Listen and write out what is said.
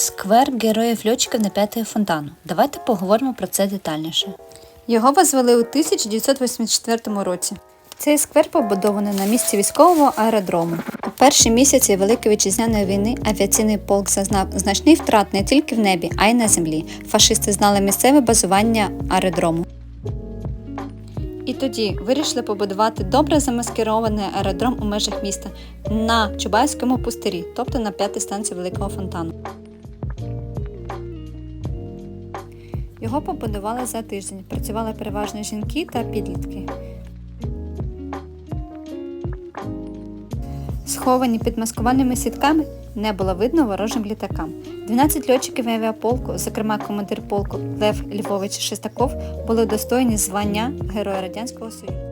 Сквер героїв льотчиків на п'ятої фонтану. Давайте поговоримо про це детальніше. Його возвели у 1984 році. Цей сквер побудований на місці військового аеродрому. У перші місяці Великої вітчизняної війни авіаційний полк зазнав значний втрат не тільки в небі, а й на землі. Фашисти знали місцеве базування аеродрому. І тоді вирішили побудувати добре замаскирований аеродром у межах міста на Чубайському пустирі, тобто на п'ятій станції Великого фонтану. Його побудували за тиждень. Працювали переважно жінки та підлітки. Сховані під маскувальними сітками не було видно ворожим літакам. 12 льотчиків авіаполку, зокрема командир полку Лев Львович Шестаков, були достойні звання Героя Радянського Союзу.